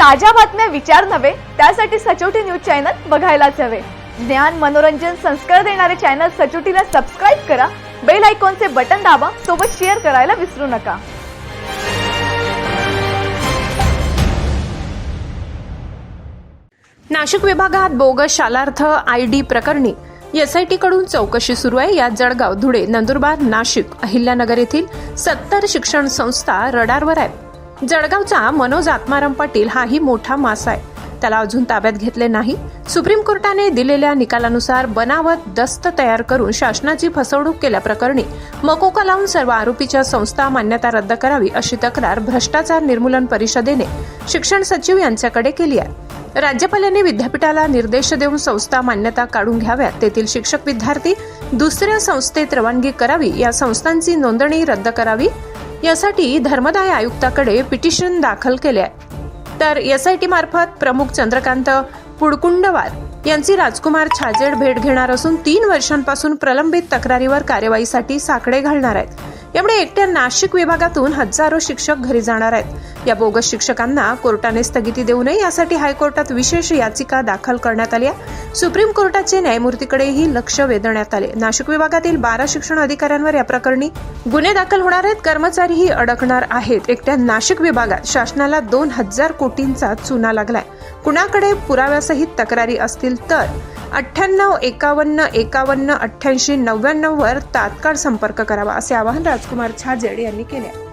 ताज्या बातम्या विचार नव्हे त्यासाठी सचोटी न्यूज चॅनल बघायलाच हवे. ज्ञान मनोरंजन संस्कार देणारे चॅनल सचोटीला सबस्क्राईब करा बेल आयकॉनचे बटन दाबा सोबत शेअर करायला विसरू नका. नाशिक विभागात बोगस शालार्थ आय डी प्रकरणी एसआयटी कडून चौकशी सुरू आहे. यात जळगाव धुळे नंदुरबार नाशिक अहिल्यानगर येथील सत्तर शिक्षण संस्था रडारवर आहेत. जळगावचा मनोज आत्माराम पाटील हाही मोठा मासा आहे. त्याला अजून ताब्यात घेतले नाही. सुप्रीम कोर्टाने दिलेल्या निकालानुसार बनावट दस्त तयार करून शासनाची फसवणूक केल्याप्रकरणी मकोका लावून सर्व आरोपीच्या संस्था मान्यता रद्द करावी अशी तक्रार भ्रष्टाचार निर्मूलन परिषदेने शिक्षण सचिव यांच्याकडे केली आहे. राज्यपालांनी विद्यापीठाला निर्देश देऊन संस्था मान्यता काढून घ्याव्यात. तेथील शिक्षक विद्यार्थी दुसऱ्या संस्थेत रवानगी करावी. या संस्थांची नोंदणी रद्द करावी. यासाठी धर्मदाय आयुक्ताकडे पिटिशन दाखल केले आहे. तर टी मार्फत प्रमुख चंद्रकांत पुडकुंडवार यांची राजकुमार छाजेड भेट घेणार असून तीन वर्षांपासून प्रलंबित तक्रारीवर कार्यवाहीसाठी साकडे घालणार आहेत. यामुळे एकट्या नाशिक विभागातून हजारो शिक्षक घरी जाणार आहेत. या बोगस शिक्षकांना कोर्टाने स्थगिती देऊ नये यासाठी हायकोर्टात विशेष याचिका दाखल करण्यात आली आहे. सुप्रीम कोर्टाचे न्यायमूर्तीकडेही लक्ष वेधण्यात आले. नाशिक विभागातील बारा शिक्षण अधिकाऱ्यांवर या प्रकरणी गुन्हे दाखल होणार आहेत. कर्मचारीही अडकणार आहेत. एकट्या नाशिक विभागात शासनाला दोन हजार कोटींचा चुना लागलाय. कुणाकडे पुराव्यासहित तक्रारी असतील तर अठ्ठ्याण्णव एकावन्न एकावन्न अठ्ठ्याऐंशी नव्याण्णव वर तात्काळ संपर्क करावा असे आवाहन राजकुमार छाजेड यांनी केल्या.